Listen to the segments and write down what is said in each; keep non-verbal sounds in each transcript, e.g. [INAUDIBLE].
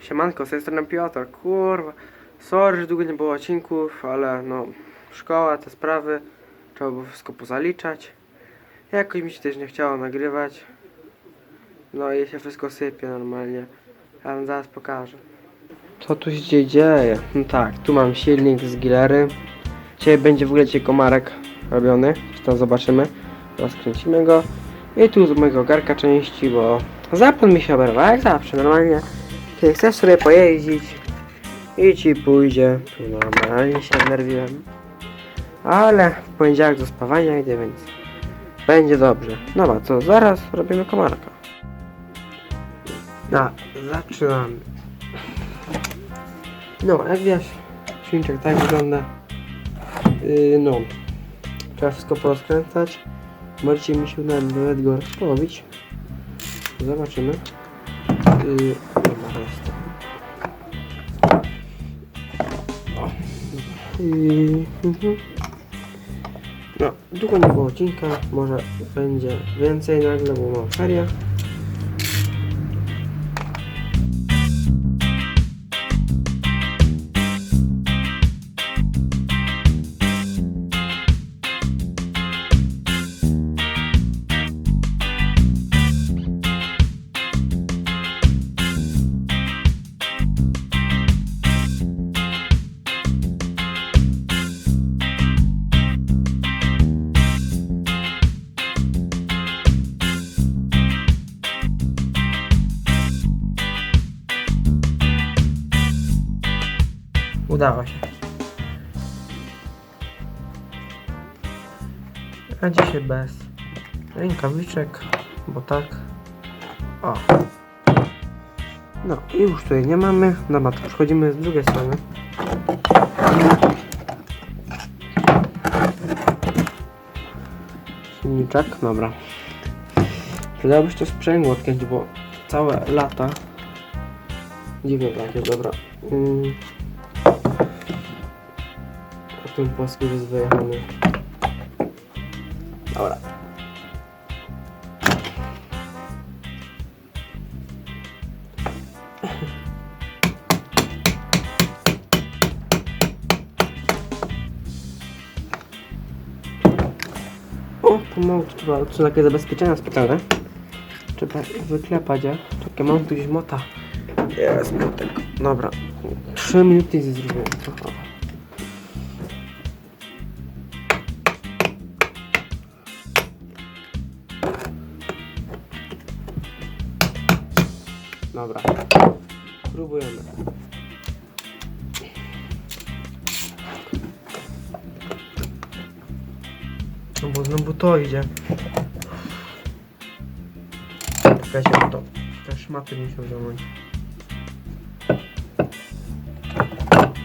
Siemanko, z tej strony Piotr, kurwa. Sorry, że długo nie było odcinków, ale no, szkoła, te sprawy, trzeba było wszystko pozaliczać. Jakoś mi się też nie chciało nagrywać. No i się wszystko sypie normalnie. Ja wam zaraz pokażę. Co tu się dzieje? No tak, tu mam silnik z Gilery. Dzisiaj będzie w ogóle dzisiaj komarek robiony. Tam zobaczymy. Rozkręcimy go. I tu z mojego garka części, bo zapłon mi się oberwał, jak zawsze, normalnie. Kiedy chcesz sobie pojeździć i ci pójdzie, tu normalnie się znerwiłem. Ale w poniedziałek do spawania idę, więc będzie dobrze. Dobra, to zaraz robimy komarka. No, zaczynamy. No, jak wiesz, silniczek tak wygląda. Yy, no, trzeba wszystko porozkręcać. Możecie mi się nawet go rozpołowić. Zobaczymy. Yy, dobra, to jest to. O, Yy, mhm. No, długo nie było odcinka, może będzie więcej nagle, bo mam ferie. Udało się. A dzisiaj bez rękawiczek, bo tak. O. No i już tutaj nie mamy. Dobra, to przechodzimy z drugiej strony. Silniczek, dobra. Przydałoby się to sprzęgło odkręcić, bo całe lata. Dziwne takie, dobra. Mm. Ten płaski jest wyjechany. Dobra. O, pomału tu trzeba, są takie zabezpieczenia specjalne. Trzeba wyklepać, ja. Czekaj, mam tu gdzieś mota. Jest motek. Dobra. Trzy minuty i zrobiłem Dobra. Próbujemy. No bo znowu to idzie. Czekajcie, to te szmaty muszę wziąć.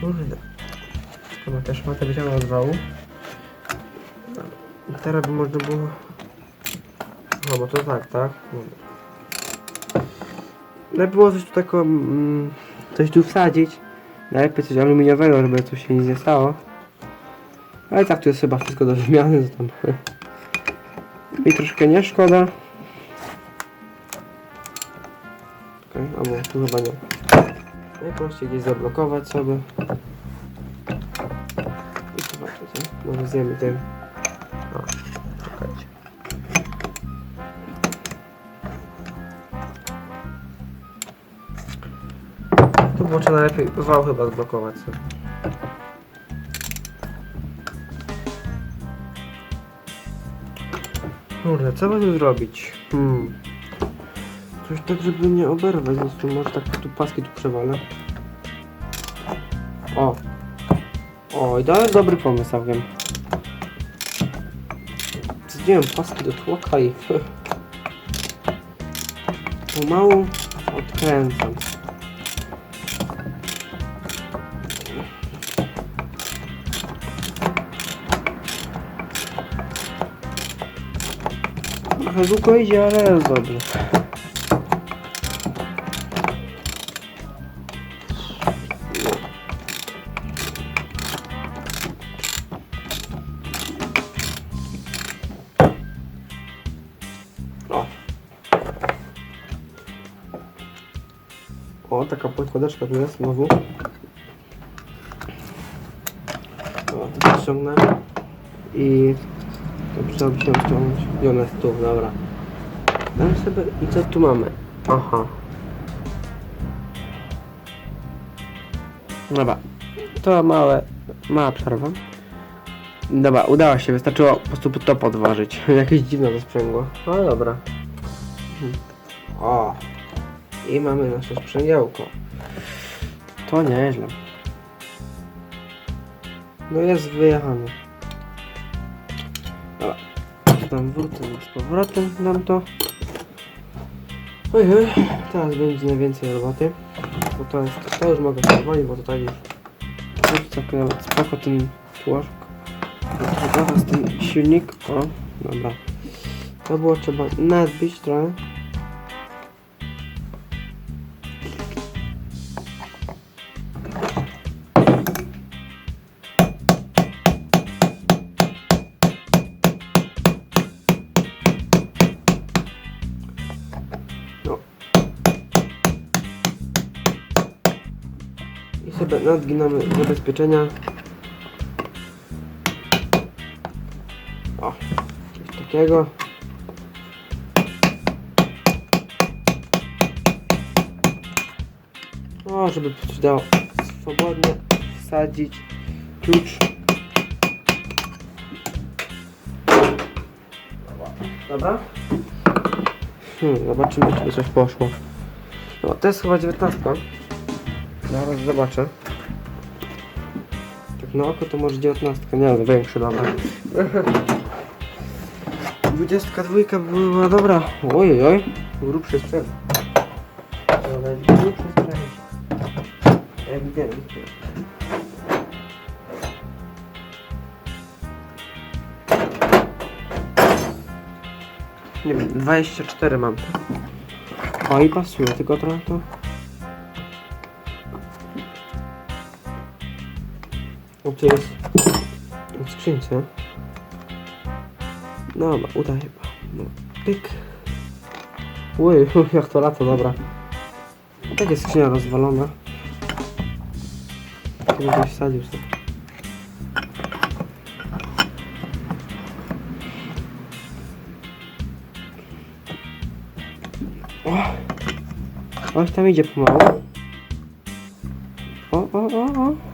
Kurde. Chyba te szmaty wyciągnął od wału. Teraz by można było... No bo to tak, tak? Dobra. Lepiej było coś tu taką, mm, coś tu wsadzić. Najlepiej coś aluminiowego, żeby coś się nie stało. Ale tak tu jest chyba wszystko do wymiany, tam. [LAUGHS] Mi troszkę nie szkoda. Okej, albo tu chyba nie. Najprościej gdzieś zablokować sobie. I zobaczycie. Może zjemy tym. O, czekajcie. Trzeba najlepiej wał chyba zblokować sobie. Kurde, co tu zrobić? Hmm. Coś tak, żeby nie oberwać, więc tu może tak tu paski tu przewalę. O! O, i to jest dobry pomysł, całkiem. Zdjąłem paski do tłoka i [LAUGHS] pomału odkręcam. Trochę długo idzie, ale jest dobrze. O. Taka podkładeczka tu jest znowu. O, to ściągnę. I I ona jest tu, dobra. Dam sobie... I co tu mamy? Aha. Dobra. To małe... Mała przerwa. Dobra, udało się, wystarczyło po prostu to podważyć. [LAUGHS] Jakieś dziwne to sprzęgło. No dobra. Hmm. O! I mamy nasze sprzęgiełko. To nieźle. No jest wyjechane. Dobra. Dam wrócę z powrotem, dam to. Ojej, teraz będzie najwięcej roboty. Bo to jest, to już mogę powoli, bo tutaj już całkiem spoko ten tłoczek. Teraz ten silnik. O, dobra. To było trzeba nadbić trochę. I sobie nadginamy zabezpieczenia. O, coś takiego. O, żeby coś dało swobodnie wsadzić klucz. Dobra. Hmm, zobaczymy, czy coś poszło. No, to jest chyba 19. Zaraz zobaczę. Tak na oko to może 19, nie wiem, większy dobra. [LAUGHS] 22 była dobra. Oj, oj, grubszy sprzęt. Dobra, grubszy sprzęt. Ewidentnie. Nie wiem, 24 mam. O i pasuje, tylko trochę to... O, tu jest w skrzynce. Dobra, uda się. No, pyk. Oj, [LAUGHS] jak to lato, dobra. Tak jest skrzynia rozwalona. Chyba ktoś wsadził sobie. O! Oj, tam idzie pomału. O, o, o, o.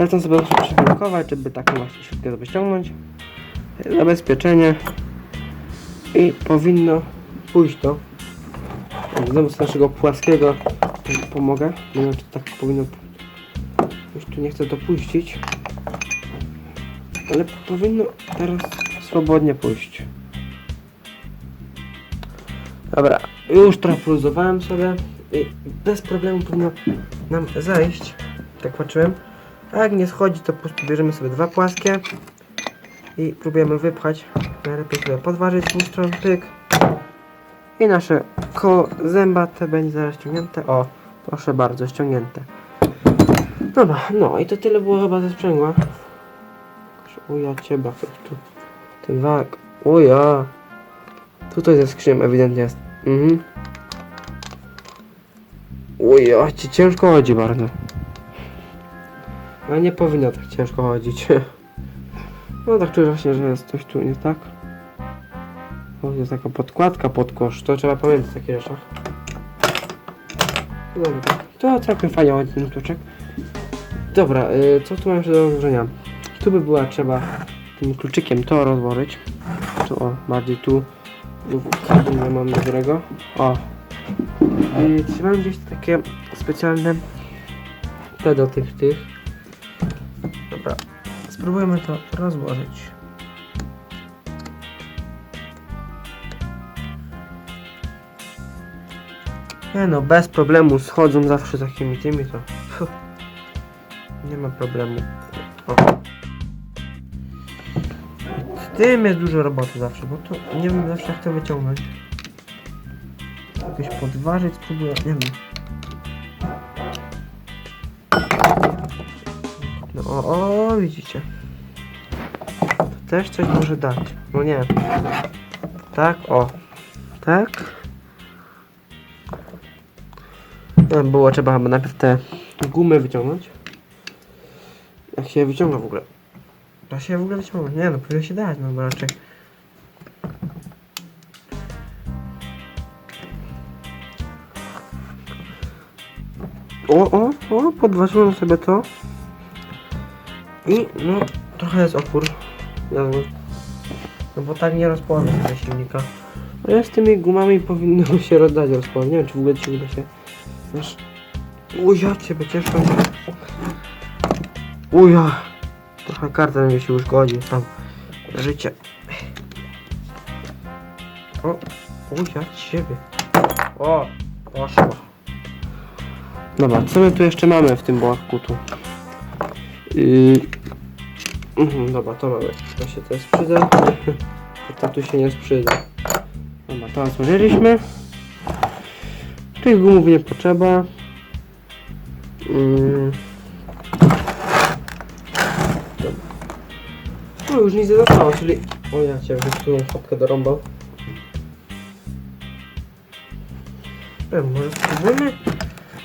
Lecę sobie przyblokować, żeby taką właśnie śrubkę ściągnąć. Zabezpieczenie. I powinno pójść to. Znowu z naszego płaskiego pomogę. Nie wiem, czy tak powinno Już tu nie chcę to puścić. Ale powinno teraz swobodnie pójść. Dobra, już trochę poluzowałem sobie i bez problemu powinno nam zejść. Tak patrzyłem. A jak nie schodzi, to po prostu bierzemy sobie dwa płaskie i próbujemy wypchać. Najlepiej sobie podważyć stron, pyk. I nasze koło zębate będzie zaraz ściągnięte. O, proszę bardzo, ściągnięte. Dobra, no i to tyle było chyba ze sprzęgła. Uja cieba, tu. Ten wak. Uja. Tutaj ze skrzynią ewidentnie jest. Mhm. Uja, ci ciężko chodzi bardzo. A nie powinno tak ciężko chodzić. [LAUGHS] No tak czuję właśnie, że jest coś tu nie tak. O, jest taka podkładka pod kosz, to trzeba pamiętać o takich rzeczach. Dobra, to całkiem fajnie chodzi ten kluczek. Dobra, y, co tu mam jeszcze do rozłożenia? Tu by była trzeba tym kluczykiem to rozłożyć. Tu o, bardziej tu. Kabel nie mam dobrego. O. Y, trzymam gdzieś takie specjalne te do tych, tych. Dobra, spróbujemy to rozłożyć. Nie no, bez problemu schodzą zawsze takimi tymi to. Nie ma problemu. O. Z tym jest dużo roboty zawsze, bo to nie wiem zawsze jak to wyciągnąć. Jakoś podważyć spróbuję, nie wiem. No o, o, widzicie. To też coś może dać. No nie. Tak, o. Tak. No, Było trzeba chyba najpierw te gumy wyciągnąć. Jak się je wyciąga w ogóle? Da się je w ogóle wyciągnąć? Nie no, powinno się dać, no bo raczej. O, o, o, podważyłem sobie to. I no, trochę jest opór. No, no bo tak nie rozpławia tego silnika. Ale z tymi gumami powinno [LAUGHS] się rozdać rozpław. Nie wiem, czy w ogóle ci uda się. Wiesz. O ja ciebie ciężko. O ja. Trochę karta mi się uszkodzi tam. Życie. O, o ja ciebie. O, poszło. Dobra, co my tu jeszcze mamy w tym bloku tu? Yy... Mhm, dobra, to mamy. To się teraz przyda. [LAUGHS] To tu się nie sprzyda. Dobra, to otworzyliśmy. Tych gumów nie potrzeba. Mm. Dobra. No już nic nie zostało, czyli... O ja cię tu fotkę dorąbał. Wiem, może spróbujmy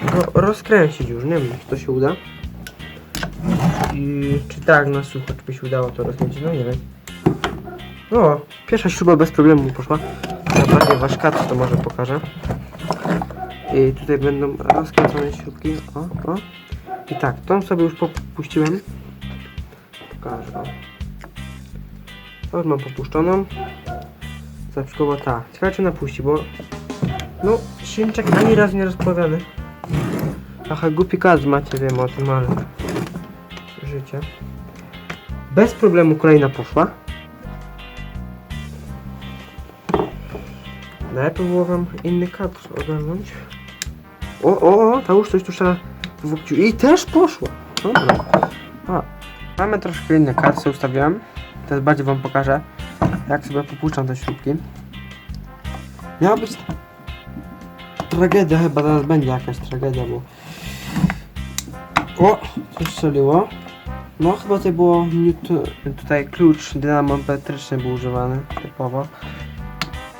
go rozkręcić już, nie wiem czy to się uda. I czy tak na sucho, czy by się udało to rozkręcić, no nie wiem. O, pierwsza śruba bez problemu poszła. Na bardziej waszkat to może pokażę. I tutaj będą rozkręcone śrubki. O, o. I tak, tą sobie już popuściłem. Pokażę. To już mam popuszczoną. Zaprzkowa ta. Ciekawe czy napuści, bo no silniczek ani razu nie rozpławiany. Aha, głupi kadr macie, wiem o tym, ale życie. Bez problemu kolejna poszła. Najlepiej było wam inny kadr ogarnąć. O, o, o, ta już coś tu trzeba w łokciu. I też poszło. Dobra. A, mamy troszkę kadr, sobie ustawiłem. Teraz bardziej wam pokażę, jak sobie popuszczam te śrubki. Miała być tragedia, chyba teraz będzie jakaś tragedia, bo... O, coś strzeliło. No, chyba tutaj było tutaj klucz dynamometryczny był używany, typowo.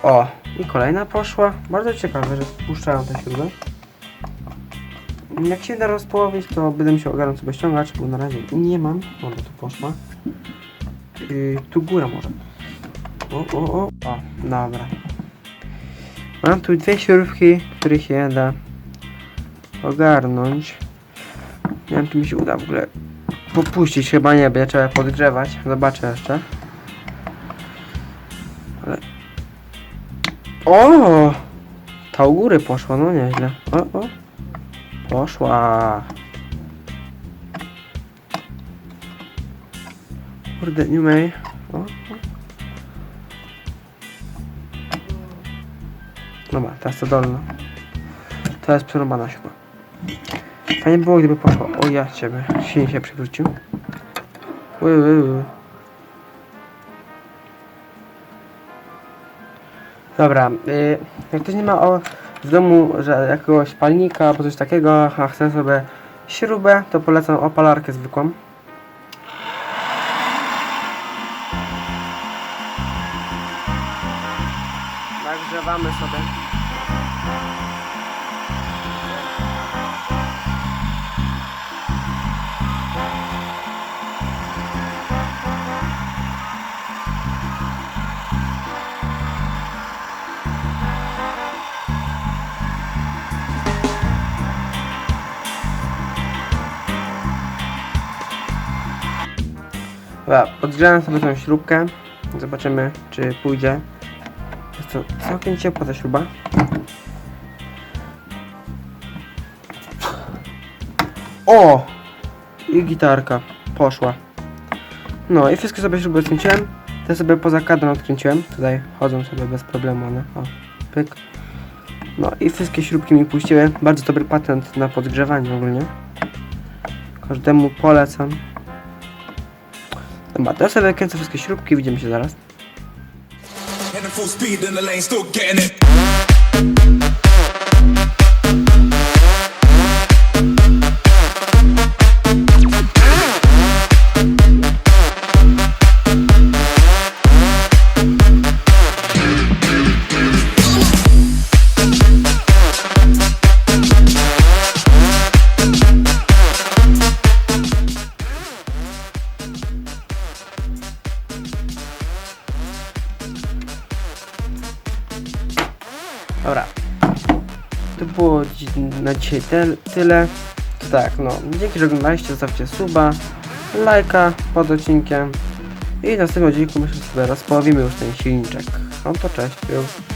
O, i kolejna poszła. Bardzo ciekawe, że puszczają te śruby. Jak się da rozpołowić, to będę musiał ogarnąć sobie ściągacz, bo na razie nie mam. O, tu poszła. Yy, tu góra może. O, o, o. O, dobra. Mam tu dwie śrubki, których się da ogarnąć. Nie wiem, czy mi się uda w ogóle popuścić. Chyba nie, będzie trzeba podgrzewać. Zobaczę jeszcze. Ale... O! Ta u góry poszła, no nieźle. O, o. Poszła. Kurde, nie may. O, o. Dobra, teraz to dolna. To jest przerobana chyba. Fajnie było, gdyby poszło. O ja ciebie. Silnie się przywrócił. Ły, ły, ły. Dobra, y, jak ktoś nie ma o, w domu że jakiegoś palnika albo coś takiego, a chce sobie śrubę, to polecam opalarkę zwykłą. Nagrzewamy sobie. Dobra, odgrzałem sobie tą śrubkę. Zobaczymy, czy pójdzie. Jest to całkiem ciepła ta śruba. O! I gitarka poszła. No i wszystkie sobie śruby odkręciłem. Te sobie poza kadrem odkręciłem. Tutaj chodzą sobie bez problemu one. O, pyk. No i wszystkie śrubki mi puściły. Bardzo dobry patent na podgrzewanie ogólnie. Każdemu polecam. Dobra, teraz sobie kręcę wszystkie śrubki, widzimy się zaraz. Dzisiaj tyle. To tak, no. Dzięki, że oglądaliście. Zostawcie suba, lajka pod odcinkiem. I następnym odcinku myślę, że sobie rozpławimy już ten silniczek. No to cześć. Już.